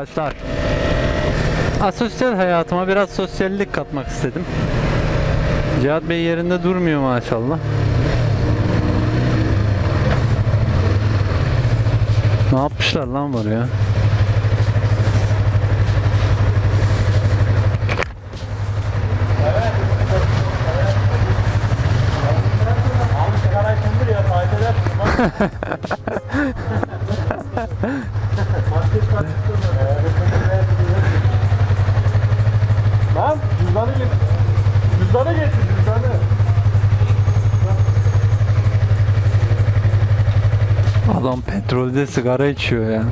arkadaşlar. Asosyal hayatıma biraz sosyallik katmak istedim. Cihat Bey yerinde durmuyor maşallah. Ne yapmışlar lan içindir ya eder. Maske çıkartırsın. Lan cüzdanı getir. Cüzdanı getir cüzdanı. Adam petrolde sigara içiyor ya.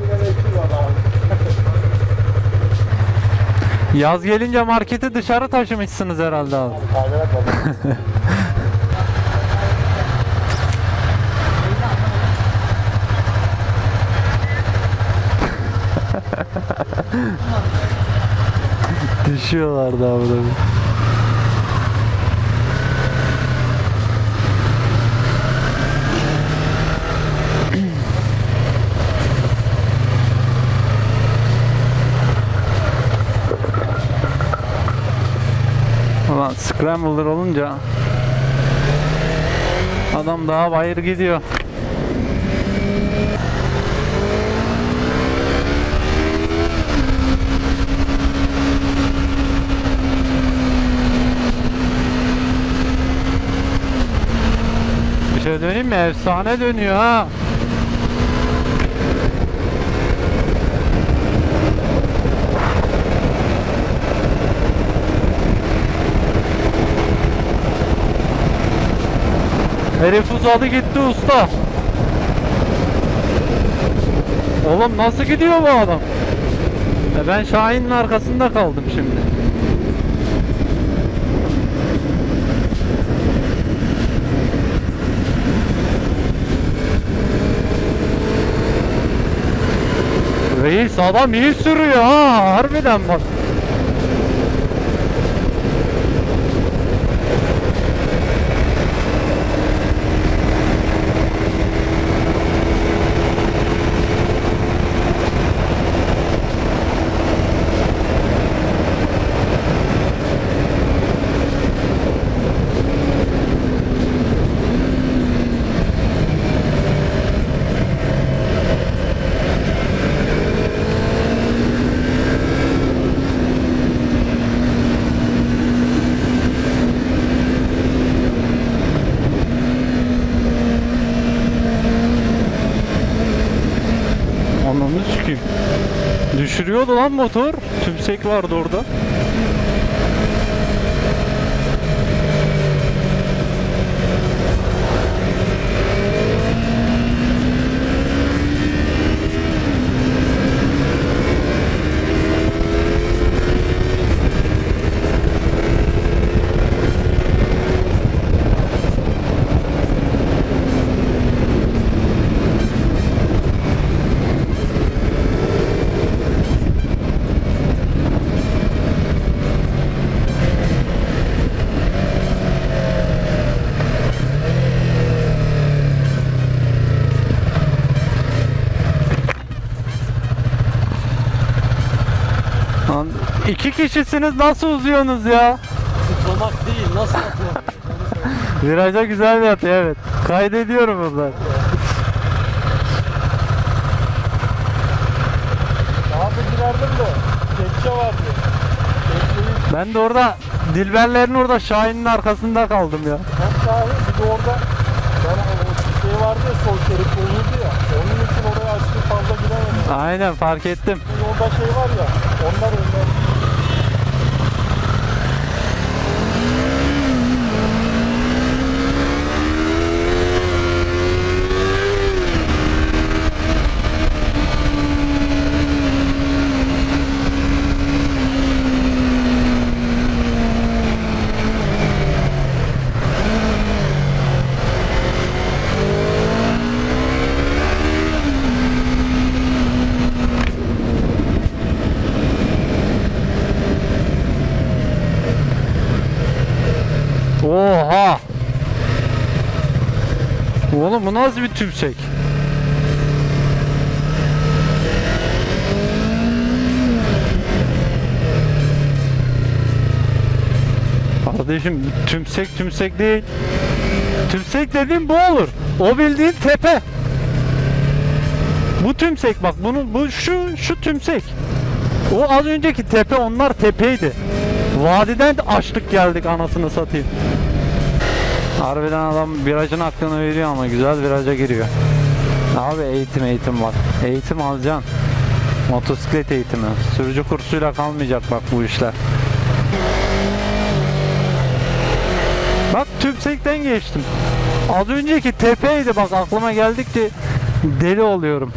Yaz gelince marketi dışarı taşımışsınız herhalde abi. Düşüyorlardı abi. Ulan scrambler olunca adam daha bayır gidiyor. Şey döneyim mi? Efsane dönüyor ha. Herif uzadı gitti usta. Oğlum nasıl gidiyor bu adam? E ben Şahin'in arkasında kaldım şimdi. Reis adam iyi sürüyor ha harbiden bak. Düşürüyordu lan motor. Tümsek vardı orada. İki kişisiniz nasıl uzuyorsunuz ya? Tutlamak değil nasıl atıyor? Viraja güzel yatıyor evet. Kaydediyorum. Daha da girerdim de. Kepçe vardı. Kepçeyi Ben de orada Dilberlerin orada Şahin'in arkasında kaldım ya. hem sahi bir de orada ben o şey vardı ya sol şerit olurdu ya. Onun için oraya açtım fazla giremedim. Aynen fark ettim. Yolda şey var ya. Oğlum bu nasıl bir tümsek? Kardeşim tümsek tümsek değil. Tümsek dediğim bu olur. O bildiğin tepe. Bu tümsek bak bunu bu şu şu tümsek. O az önceki tepe onlar tepeydi. Vadiden de açlık geldik anasını satayım. Harbiden adam virajın hakkını veriyor ama güzel viraja giriyor. Abi eğitim eğitim var. Eğitim alacaksın. Motosiklet eğitimi. Sürücü kursuyla kalmayacak bak bu işler. Bak tümsekten geçtim. Az önceki tepeydi bak aklıma geldikçe deli oluyorum.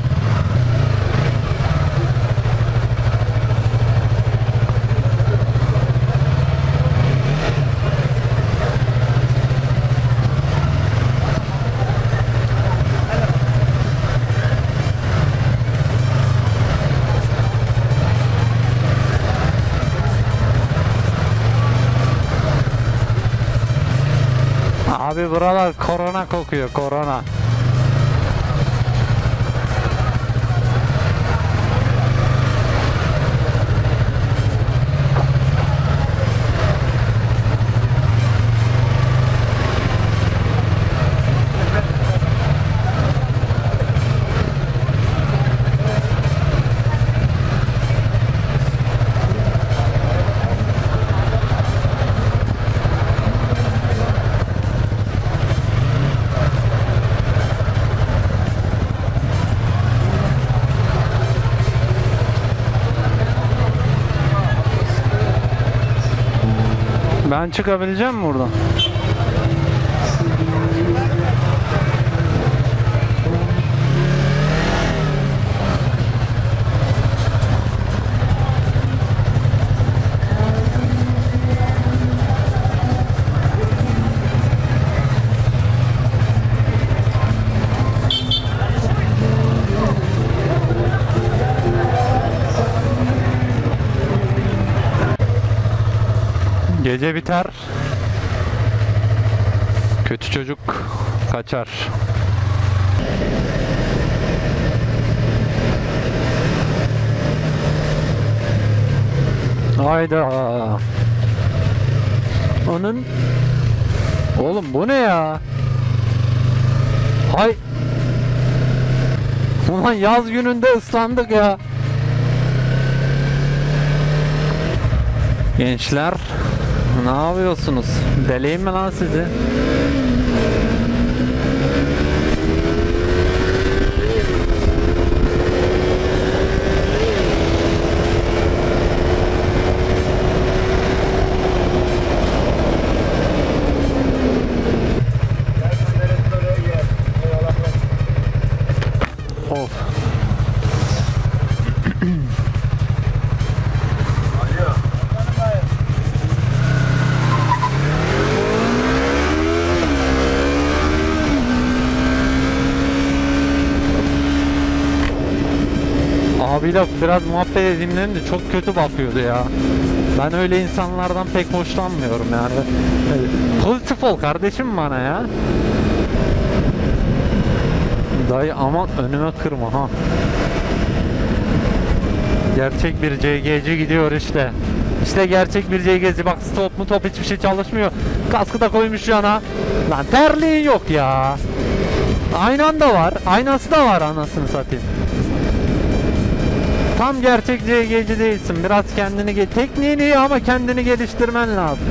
Abi buralar korona kokuyor korona. Ben çıkabileceğim mi buradan? Gece biter. Kötü çocuk kaçar. Hayda. Onun Oğlum bu ne ya? Hay Ulan yaz gününde ıslandık ya. Gençler ne yapıyorsunuz? Deliyim mi lan sizi? Abiyle biraz muhabbet edeyim de çok kötü bakıyordu ya. Ben öyle insanlardan pek hoşlanmıyorum yani. Ee, Pozitif ol kardeşim bana ya. Dayı aman önüme kırma ha. Gerçek bir CG'ci gidiyor işte. İşte gerçek bir CG'ci. Bak stop mu top hiçbir şey çalışmıyor. Kaskı da koymuş yana. Lan terliğin yok ya. Aynan da var. Aynası da var anasını satayım. Tam gerçek CG'ci değilsin. Biraz kendini tekniğini ama kendini geliştirmen lazım.